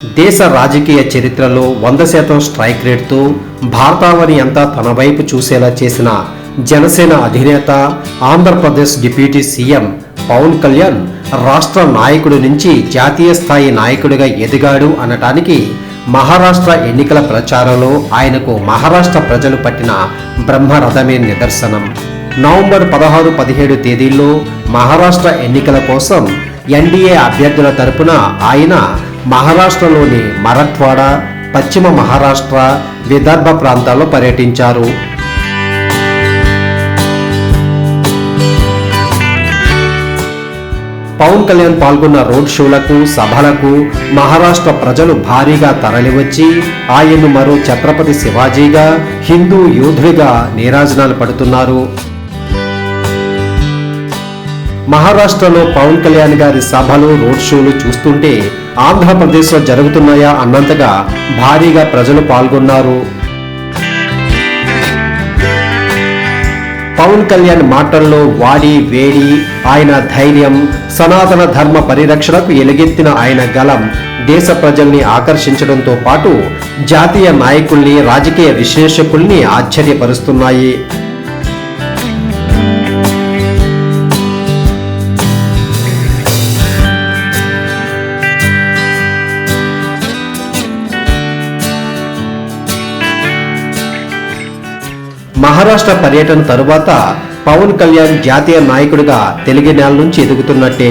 దేశ రాజకీయ చరిత్రలో వంద శాతం స్ట్రైక్ రేట్తో భారతావని అంతా తన వైపు చూసేలా చేసిన జనసేన అధినేత ఆంధ్రప్రదేశ్ డిప్యూటీ సీఎం పవన్ కళ్యాణ్ రాష్ట్ర నాయకుడి నుంచి జాతీయ స్థాయి నాయకుడిగా ఎదిగాడు అనటానికి మహారాష్ట్ర ఎన్నికల ప్రచారంలో ఆయనకు మహారాష్ట్ర ప్రజలు పట్టిన బ్రహ్మరథమే నిదర్శనం. నవంబర్ పదహారు పదిహేడు తేదీల్లో మహారాష్ట్ర ఎన్నికల కోసం ఎన్డీఏ అభ్యర్థుల తరపున ఆయన మహారాష్ట్రలోని మరఠ్వాడ పశ్చిమ మహారాష్ట్ర విదర్భ ప్రాంతాల్లో పర్యటించారు. పవన్ కళ్యాణ్ పాల్గొన్న రోడ్ షోలకు సభలకు మహారాష్ట్ర ప్రజలు భారీగా తరలివచ్చి ఆయన్ను మరో ఛత్రపతి శివాజీగా హిందూ యోధుడిగా నీరాజనాలు పడుతున్నారు. మహారాష్ట్రలో పవన్ కళ్యాణ్ గారి సభలు రోడ్ షోలు చూస్తుంటే ఆంధ్రప్రదేశ్లో జరుగుతున్నాయా అన్నంతగా భారీగా ప్రజలు పాల్గొన్నారు. పవన్ కళ్యాణ్ మాటల్లో వాడి వేడి ఆయన ధైర్యం సనాతన ధర్మ పరిరక్షణకు ఎలుగెత్తిన ఆయన గలం దేశ ప్రజల్ని ఆకర్షించడంతో పాటు జాతీయ నాయకుల్ని రాజకీయ విశ్లేషకుల్ని ఆశ్చర్యపరుస్తున్నాయి. మహారాష్ట్ర పర్యటన తరువాత పవన్ కళ్యాణ్ జాతీయ నాయకుడిగా తెలుగు నేల నుంచి ఎదుగుతున్నట్టే.